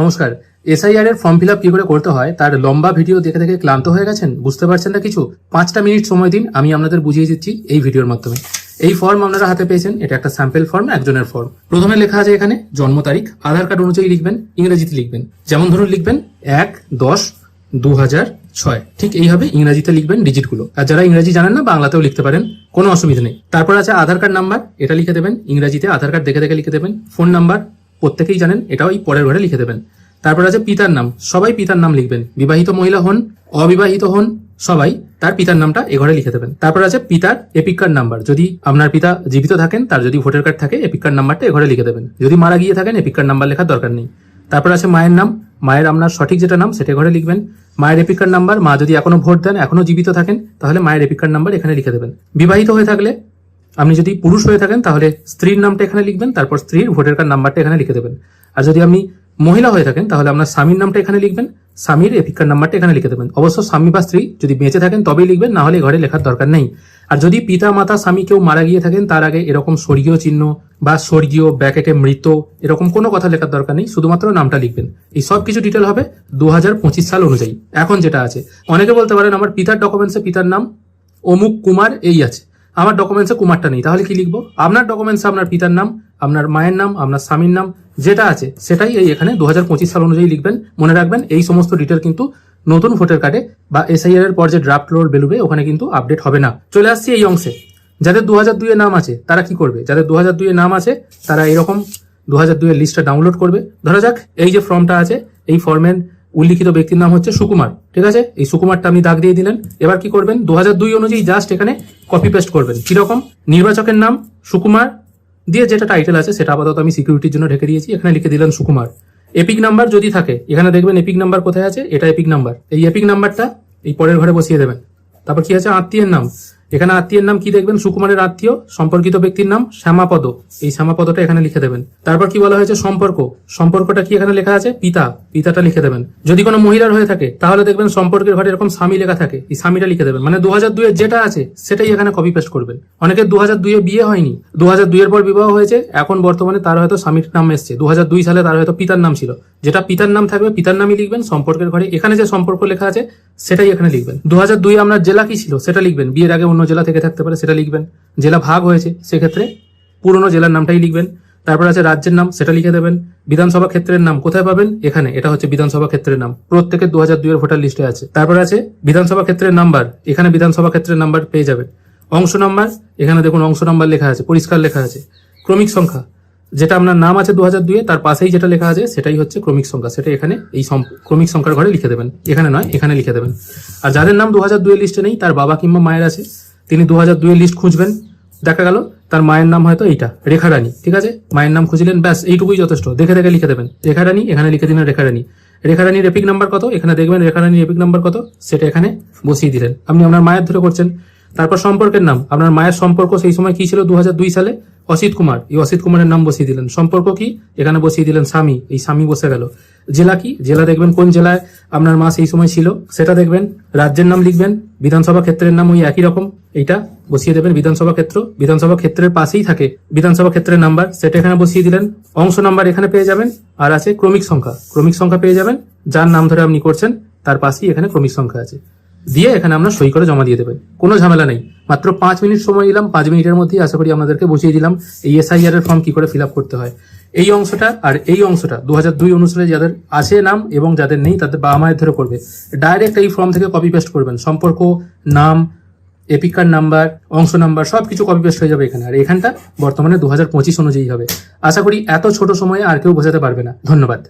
নমস্কার। এসআইআর এর form fill up কি করে করতে হয়, তার লম্বা ভিডিও দেখে দেখে ক্লান্ত হয়ে গেছেন? বুঝতে পারছেন না কিছু? পাঁচটা মিনিট সময় দিন, আমি আপনাদের বুঝিয়ে দিচ্ছি এই ভিডিওর মাধ্যমে। এই ফর্ম আপনারা হাতে পেয়েছেন, এটা একটা স্যাম্পল ফর্ম একজনের ফর্ম প্রথমে লেখা আছে এখানে, জন্ম তারিখ, আধার কার্ড অনুযায়ী লিখবেন, ইংরেজিতে লিখবেন। যেমন ধরুন লিখবেন, এক দশ দু হাজার ছয়। ঠিক এইভাবে ইংরেজিতে লিখবেন ডিজিটগুলো আর যারা ইংরেজি জানেন না, বাংলাতেও লিখতে পারেন, কোনো অসুবিধা নেই। তারপর আছে আধার কার্ড নাম্বার, এটা লিখে দেবেন, ইংরেজিতে আধার কার্ড দেখে দেখে লিখে দেবেন, ফোন নাম্বার প্রত্যেকেই জানেন, এটাও এই পরের ঘরে লিখে দেবেন। তারপর আছে পিতার নাম, সবাই পিতার নাম লিখবেন। বিবাহিত মহিলা হন, অবিবাহিত হন, সবাই তার পিতার নামটা এ ঘরে লিখে দেবেন। তারপর আছে পিতার এপিক কার্ড নাম্বার। যদি আপনার পিতা জীবিত থাকেন, তার যদি ভোটার কার্ড থাকে এপিক কার্ড নাম্বারটা এ ঘরে লিখে দেবেন। যদি মারা গিয়ে থাকেন এপিক কার্ড নাম্বার লেখার দরকার নেই। তারপর আছে মায়ের নাম। মায়ের আপনার সঠিক যেটা নাম, সেটা ঘরে লিখবেন। মায়ের এপিক কার্ড নাম্বার, মা যদি এখনও ভোট দেন, এখনও জীবিত থাকেন, তাহলে মায়ের এপিক কার্ড নাম্বার এখানে লিখে দেবেন। বিবাহিত হয়ে থাকলে আপনি যদি পুরুষ হয়ে থাকেন, তাহলে স্ত্রীর নামটা এখানে লিখবেন, তারপর স্ত্রীর ভোটার কার্ড নাম্বারটা এখানে লিখে দেবেন। আর যদি আপনি মহিলা হয়ে থাকেন, তাহলে আপনার স্বামীর নামটা এখানে লিখবেন, স্বামীর এপিক কার্ড নাম্বারটা এখানে লিখে দেবেন। অবশ্য স্বামী বা স্ত্রী যদি বেঁচে থাকেন, তবেই লিখবেন, না হলে ঘরে লেখার দরকার নেই। আর যদি পিতা, মাতা, স্বামী কেউ মারা গিয়ে থাকেন, তার আগে এরকম স্বর্গীয় চিহ্ন বা স্বর্গীয় ব্যাকেটে মৃত, এরকম কোনো কথা লেখার দরকার নেই, শুধুমাত্র নামটা লিখবেন। এই সব কিছু ডিটেল হবে দু হাজার পঁচিশ সাল অনুযায়ী। এখন যেটা আছে, অনেকে বলতে পারেন, আমার পিতার ডকুমেন্টসে পিতার নাম অমুক কুমার এই আছে। আমার ডকুমেন্টসে কুমারটা নেই, তাহলে কি লিখব? আপনার ডকুমেন্টসে আপনার পিতার নাম, আপনার মায়ের নাম, আপনার স্বামীর নাম, যেটা আছে, সেটাই এই এখানে দু হাজার পঁচিশ সাল অনুযায়ী লিখবেন। মনে রাখবেন, এই সমস্ত ডিটেল কিন্তু নতুন ভোটার কার্ডে বা এসআইআর এর পর যে ড্রাফট রোল বেরোবে, ওখানে কিন্তু আপডেট হবে না। চলে আসছি এই অংশে। যাদের দু হাজার দুইয়ের নাম আছে, তারা কি করবে? যাদের দু হাজার দুইয়ের নাম আছে, তারা এরকম দু হাজার দুইয়ের লিস্টটা ডাউনলোড করবে। ধরা যাক, এই যে ফর্মটা আছে, এই ফর্মের উল্লিখিত ব্যক্তির নাম হচ্ছে সুকুমার, ঠিক আছে? এই সুকুমারটা আপনি দাগ দিয়ে দিলেন। এবার কি করবেন? দু অনুযায়ী জাস্ট এখানে কপি পেস্ট করবেন। কীরকম? নির্বাচকের নাম সুকুমার দিয়ে যেটা টাইটেল আছে, সেটা আপাতত আমি সিকিউরিটির জন্য ঢেকে দিয়েছি। এখানে লিখে দিলেন সুকুমার। এপিক নাম্বার যদি থাকে, এখানে দেখবেন এপিক নাম্বার কোথায় আছে? এটা এপিক নাম্বার এই এপিক নাম্বারটা এই পরের ঘরে বসিয়ে দেবেন। তারপর কি আছে? আত্মীয়ের নাম। এখানে আত্মীয়ের নাম কি দেখবেন? সুকুমারের আত্মীয়, সম্পর্কিত ব্যক্তির নাম শ্যামাপদ। এই শ্যামাপদটা এখানে লিখে দেবেন। তারপর কি বলা হয়েছে? সম্পর্ক। সম্পর্কটা কি এখানে লেখা আছে? পিতা। পিতাটা লিখে দেবেন। যদি কোনো মহিলার হয়ে থাকে, তাহলে দেখবেন সম্পর্কের ঘরে এরকম স্বামী লেখা থাকে, এই স্বামীটা লিখে দেবেন। মানে দু হাজার যেটা আছে, সেটাই এখানে কপি পেস্ট করবেন। অনেকে দু হাজার দুইয়ে বিয়ে হয়নি। দু হাজার দুইয়ের পর বিবাহ হয়েছে, এখন বর্তমানে তার হয়তো স্বামীর নাম এসছে। দু হাজার দুই সালে তার হয়তো পিতার নাম ছিল। যেটা পিতার নাম থাকবে, পিতার নামই লিখবেন, সম্পর্কের ঘরে এখানে যে সম্পর্ক লেখা আছে, সেটাই এখানে লিখবেন। দু হাজার দুই আপনার জেলা কি ছিল, সেটা লিখবেন। বিয়ের আগে অন্য জেলা থেকে থাকতে পারে, সেটা লিখবেন। জেলা ভাগ হয়েছে, সেক্ষেত্রে পুরনো জেলার নামটাই লিখবেন। তারপর আছে রাজ্যের নাম, সেটা লিখে দেবেন। বিধানসভা ক্ষেত্রের নাম কোথায় পাবেন? এখানে, এটা হচ্ছে বিধানসভা ক্ষেত্রের নাম। প্রত্যেকের দু হাজার দুইয়ের ভোটার লিস্টে আছে। তারপর আছে বিধানসভা ক্ষেত্রের নাম্বার। এখানে বিধানসভা ক্ষেত্রের নাম্বার পেয়ে যাবেন। অংশ নাম্বার, এখানে দেখুন অংশ নাম্বার লেখা আছে, পরিষ্কার লেখা আছে। ক্রমিক সংখ্যা। যেটা আপনার নাম আছে দু হাজার দুইয়ে তার পাশেই যেটা লেখা আছে, সেটাই হচ্ছে ক্রমিক সংখ্যা। সেটা এখানে এই ক্রমিক সংখ্যার ঘরে লিখে দেবেন। এখানে নয়, এখানে লিখে দেবেন। আর যাদের নাম দু হাজার দুইয়ের লিস্টে নেই, তার বাবা কিংবা মায়ের আছে, তিনি দু হাজার দুইয়ের লিস্ট খুঁজবেন। দেখা গেল তার মায়ের নাম হয়তো এইটা, রেখা রানী, ঠিক আছে? মায়ের নাম খুঁজলেন, ব্যাস, এইটুকুই যথেষ্ট। দেখে দেখে লিখে দেবেন। রেখা রানী, এখানে লিখে দিলেন রেখা রানী। রেখা রানীর এপিক নাম্বার কত? এখানে দেখবেন রেখা রানীর এপিক নাম্বার কত? সেটা এখানে বসিয়ে দিলেন। আপনি আপনার মায়ের ধরে করছেন। তারপর সম্পর্কের নাম। আপনার মায়ের সম্পর্ক সেই সময় কি ছিল? দু হাজার দুই সালে? অসিত কুমার। এই অসিত কুমারের নাম বসিয়ে দিলেন। সম্পর্ক কি? এখানে বসিয়ে দিলেন স্বামী। এই স্বামী বসে গেল। জেলা কি? জেলা দেখবেন কোন জেলায় আপনার মা সেই সময় ছিল? সেটা দেখবেন রাজ্যের নাম লিখবেন, বিধানসভা ক্ষেত্রের নাম ওই একই রকম। এইটা বসিয়ে দেবেন বিধানসভা ক্ষেত্র। বিধানসভা ক্ষেত্রের পাশেই থাকে বিধানসভা ক্ষেত্রের নাম্বার। সেটা এখানে বসিয়ে দিলেন। অংশ নাম্বার এখানে পেয়ে যাবেন। আর আছে ক্রমিক সংখ্যা। ক্রমিক সংখ্যা পেয়ে যাবেন। যার নাম ধরে আপনি করছেন, তার পাশেই এখানে ক্রমিক সংখ্যা আছে। দিয়ে এখানে আমরা সই করে জমা দিয়ে দেবেন। কোনো ঝামেলা নেই। মাত্র পাঁচ মিনিট সময় নিলাম। পাঁচ মিনিটের মধ্যেই আশা করি আপনাদেরকে বুঝিয়ে দিলাম। এই এসআইআর এর ফর্ম কি করে ফিল আপ করতে হয়? এই অংশটা আর এই অংশটা দু হাজার দুই অনুসারে যাদের আছে নাম এবং যাদের নেই, তাদের বাবা মায়ের ধরে করবে। ডাইরেক্ট এই ফর্ম থেকে কপি পেস্ট করবেন। সম্পর্ক, নাম এপিকার নাম্বার অংশ নাম্বার সব কিছু কপি পেস্ট হয়ে যাবে এখানে। আর এখানটা বর্তমানে দু হাজার পঁচিশ অনুযায়ী হবে। আশা করি এত ছোট সময়ে আর কেউ বোঝাতে পারবে না। ধন্যবাদ।